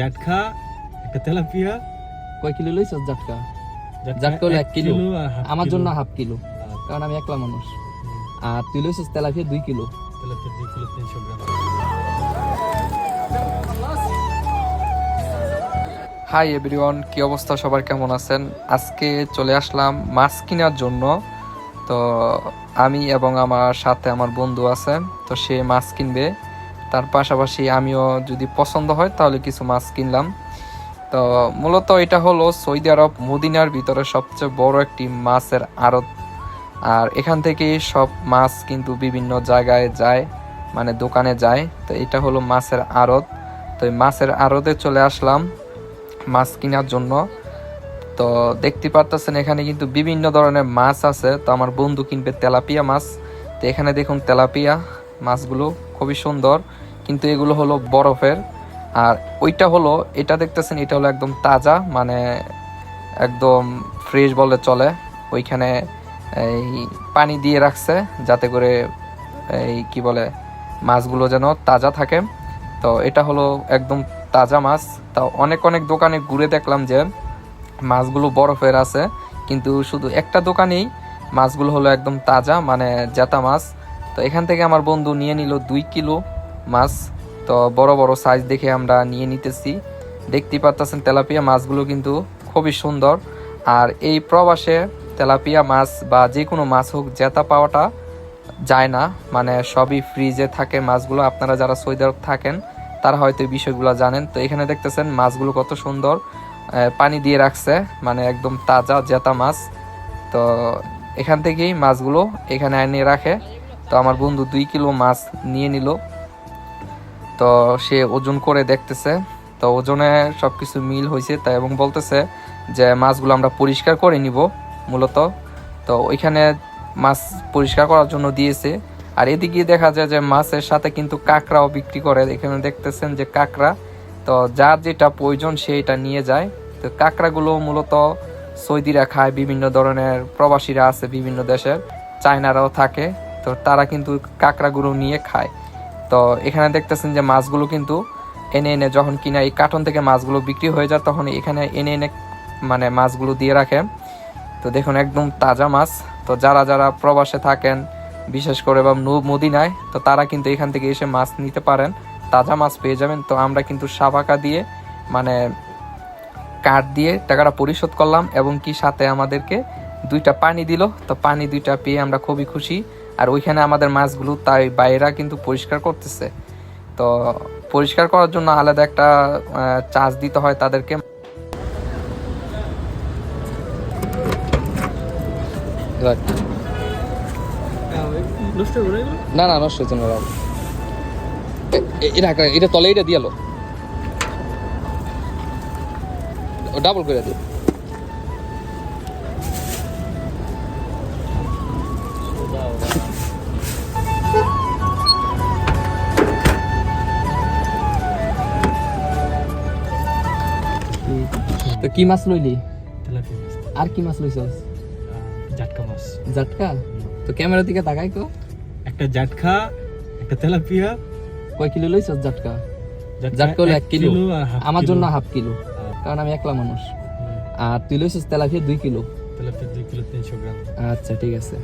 জাটখা একটা তেলাপিয়া। কয় কিলো লইছস জাটকা? জাটকা জাটকা হলো এক কিলো। আমার জন্য হাফ কিলো কারণ আমি একলা মানুষ। আর তুই লইছস তেলাপিয়া দুই কিলো। তেলাপিয়া দুই কিলো তিনশো গ্রাম। হাই এভরিওয়ান কি অবস্থা? সবার কেমন আছেন? আজকে চলে আসলাম মাছ কেনার জন্য। তো আমি এবং আমার সাথে আমার বন্ধু আছে তো সে মাছ কিনবে। তার পাশাপাশি আমিও যদি পছন্দ হয়, তাহলে কিছু মাছ কিনলাম। তো মূলত এটা হলো সৌদি আরব মদিনার ভিতরে সবচেয়ে বড় একটি মাছের আড়ত। আর এখান থেকেই সব মাছ কিন্তু বিভিন্ন জায়গায় যায় মানে দোকানে যায়। তো এটা হলো মাছের আড়ত। তো মাছের আড়তে চলে আসলাম মাছ কেনার জন্য। তো দেখতে পারতেছেন, এখানে কিন্তু বিভিন্ন ধরনের মাছ আছে। তো আমার বন্ধু কিনবে তেলাপিয়া মাছ। তো এখানে দেখুন তেলাপিয়া। মাছগুলো খুবই সুন্দর, কিন্তু এগুলো হলো বরফের। আর ওইটা হলো, এটা দেখতেছেন, এটা হলো একদম তাজা মানে একদম ফ্রেশ বলে চলে। ওইখানে এই পানি দিয়ে রাখছে, যাতে করে এই কি বলে, মাছগুলো যেন তাজা থাকে। তো এটা হলো একদম তাজা মাছ। তা অনেক অনেক দোকানে ঘুরে দেখলাম যে মাছগুলো বরফের আছে, কিন্তু শুধু একটা দোকানেই মাছগুলো হলো একদম তাজা মানে জেতা মাছ। তো এখান থেকে আমার বন্ধু নিয়ে নিল দুই কিলো মাছ। তো বড় বড় সাইজ দেখে আমরা নিয়ে নিতেছি। দেখতেই পারতেছেন তেলাপিয়া মাছগুলো কিন্তু খুবই সুন্দর। আর এই প্রবাসে তেলাপিয়া মাছ বা যে কোনো মাছ হোক, জেতা পাওয়াটা যায় না। মানে সবই ফ্রিজে থাকে মাছগুলো। আপনারা যারা সৌদি আরব থাকেন, তারা হয়তো এই বিষয়গুলো জানেন। তো এখানে দেখতেছেন মাছগুলো কত সুন্দর পানি দিয়ে রাখছে। মানে একদম তাজা জেতা মাছ। তো এখান থেকেই মাছগুলো এখানে এনে রাখে। তো আমার বন্ধু দুই কিলো মাছ নিয়ে নিল। তো সে ওজন করে দেখতেছে। তো ওজনে সব কিছু মিল হয়েছে তাই এবং বলতেছে যে মাছগুলো আমরা পরিষ্কার করে নিব মূলত। তো ওইখানে মাছ পরিষ্কার করার জন্য দিয়েছে। আর এদিকে দেখা যায় যে মাছের সাথে কিন্তু কাঁকড়াও বিক্রি করে। এখানে দেখতেছেন যে কাঁকড়া। তো যার যেটা প্রয়োজন সে এটা নিয়ে যায়। তো কাঁকড়াগুলো মূলত সৌদিরা খায় বিভিন্ন ধরনের, প্রবাসীরা আছে বিভিন্ন দেশের। চায়নারাও থাকে। তো তারা কিন্তু কাঁকড়াগুলো নিয়ে খায়। তো এখানে দেখতেছেন যে মাছগুলো কিন্তু এনে এনে যখন কিনা এই কার্টন থেকে মাছগুলো বিক্রি হয়ে যায়, তখন এখানে এনে এনে মানে মাছগুলো দিয়ে রাখে। তো দেখুন, একদম তাজা মাছ। তো যারা যারা প্রবাসে থাকেন, বিশেষ করে বা মদিনায়, তো তারা কিন্তু এখান থেকে এসে মাছ নিতে পারেন। তাজা মাছ পেয়ে যাবেন। তো আমরা কিন্তু সাবাকা দিয়ে মানে কাঠ দিয়ে টাকাটা পরিশোধ করলাম এবং কি সাথে আমাদেরকে দুইটা পানি দিল। তো পানি দুইটা পেয়ে আমরা খুবই খুশি। আর ওইখানে আমাদের মাছগুলো তাই বাইরা কিন্তু পরিষ্কার করতেছে। তো পরিষ্কার করার জন্য আলাদা একটা চার্জ দিতে হয় তাদেরকে। না না, নষ্ট না এটা এটা তলে এটা দিয়ালো ডাবল করে দিও তো কি মাছ লইলি? আর কি মাছ লইছস? আহ, জাটকা মাছ। জাটকা? তো ক্যামেরার দিকে তাকাই তো একটা জাটকা একটা তেলাপিয়া। কয় কিলো লইছস জাটকা? জাটকা হলো এক কিলো। আমার জন্য হাফ কিলো কারণ আমি একলা মানুষ। আর তুই লইছস তেলাপিয়া দুই কিলো। তেলাপিয়া দুই কিলো তিনশো গ্রাম। আচ্ছা ঠিক আছে।